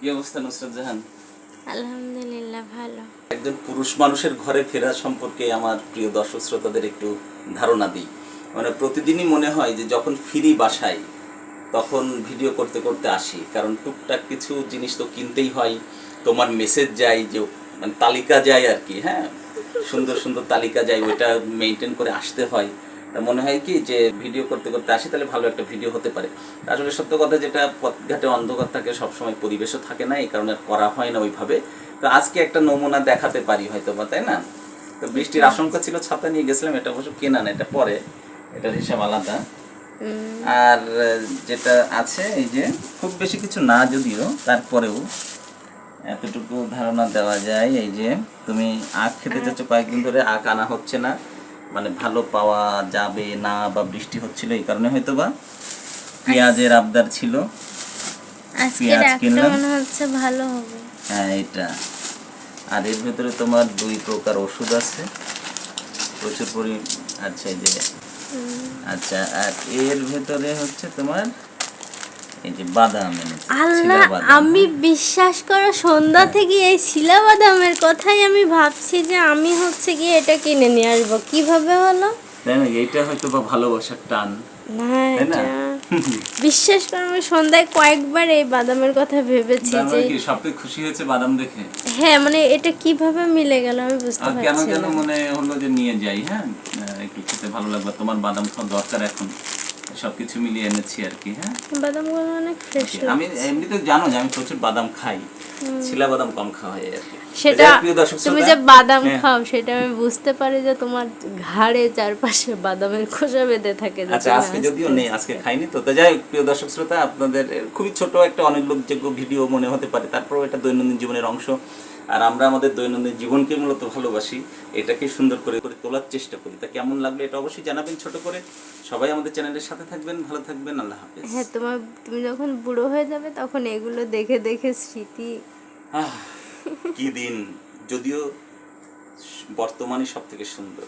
কি অবস্থা নুসরাত জাহান? আলহামদুলিল্লাহ ভালো। একজন পুরুষ মানুষের ঘরে ফেরা সম্পর্কে আমার প্রিয় দর্শক শ্রোতাদের একটু ধারণা দিই। মানে প্রতিদিনই মনে হয় যে যখন ফিরি বাসায় তখন ভিডিও করতে করতে আসি। কারণ টুকটাক কিছু জিনিস তো কিনতেই হয় তোমার মেসেজ যায় যে মানে তালিকা যায় আর কি হ্যাঁ? সুন্দর সুন্দর তালিকা যায় ওইটা মেনটেন করে আসতে হয়। মনে হয় কি যে ভিডিও করতে করতে আসি তাহলে ভালো একটা ভিডিও হতে পারে। আসলে সত্য কথা যেটা পথঘাটে অন্ধকার থাকে সবসময় পরিবেশও থাকে না এই কারণে করা হয় না ওইভাবে। তো আজকে একটা নমুনা দেখাতে পারি হয়তো বা তাই না? তো বৃষ্টির আশঙ্কা ছিল ছাতা নিয়ে গেছিলাম এটা অবশ্য কেনা না এটা পরে। এটার হিসাব আলাদা। আর যেটা আছে এই যে খুব বেশি কিছু না যদিও তারপরেও এতটুকু ধারণা দেওয়া যায় এই যে তুমি আখ খেতে চাচ্ছ কয়েকদিন ধরে আখ আনা হচ্ছে না। মানে ভালো পাওয়া যাবে না বা বৃষ্টি হচ্ছিল এই কারণে হয়তো বা পেঁয়াজের আবদার ছিল। পেঁয়াজ কিনলাম। হচ্ছে ভালো হবে। হ্যাঁ এটা। আর এর ভেতরে তোমার দুই প্রকার ওষুধ আছে। প্রচুর পরি আচ্ছা যে। আচ্ছা আর এর ভেতরে হচ্ছে তোমার এই যে বাদাম আল্লাহ আমি বিশ্বাস করো সন্ধ্যা থেকে এই শিলা বাদামের কথাই আমি ভাবছি যে আমি হচ্ছে গিয়ে এটা কিনে নিয়ে আসব। কীভাবে হলো? তাই না এইটা হয়তো বা ভালোবাসার টান। তাই না? বিশ্বাস করো আমি সন্ধ্যায় কয়েকবার এই বাদামের কথা ভেবেছি যে কি সবকে খুশি হয়েছে বাদাম দেখে? হ্যাঁ মানে এটা কীভাবে মিলে গেল আমি বুঝতে আর কেন কেন মনে হলো যে নিয়ে যাই হ্যাঁ? একটু খেতে ভালো লাগবে তোমার বাদাম খাওয়া দরকার এখন। সবকিছু মিলিয়ে এনেছি আর কি হ্যাঁ? বাদামগুলো অনেক ফ্রেশ আমি এমনিতে জানো যে আমি প্রচুর বাদাম খাই ছিলা বাদাম কম খাওয়া হয় আর কি। সেটা প্রিয় দর্শক তুমি যে বাদাম হ্যাঁ। খাও সেটা আমি বুঝতে পারি যে তোমার ঘাড়ে চারপাশে বাদামের খোসা বেঁধে থাকে আচ্ছা আজকে যদিও নেই আজকে খাইনি তো। তা যাই প্রিয় দর্শক শ্রোতা আপনাদের খুবই ছোট একটা অনুল্লেখযোগ্য ভিডিও মনে হতে পারে তারপরেও এটা দৈনন্দিন জীবনের অংশ। আর আমরা আমাদের দৈনন্দিন জীবনকে মূলত ভালোবাসি এটাকে সুন্দর করে করে তোলার চেষ্টা করি। তা কেমন লাগল এটা অবশ্যই জানাবেন ছোট করে। সবাই আমাদের চ্যানেলের সাথে থাকবেন ভালো থাকবেন আল্লাহ হাফেজ। হ্যাঁ তোমার তুমি যখন বুড়ো হয়ে যাবে তখন এগুলো দেখে দেখে স্মৃতি। কি দিন। যদিও বর্তমানে সব থেকে সুন্দর।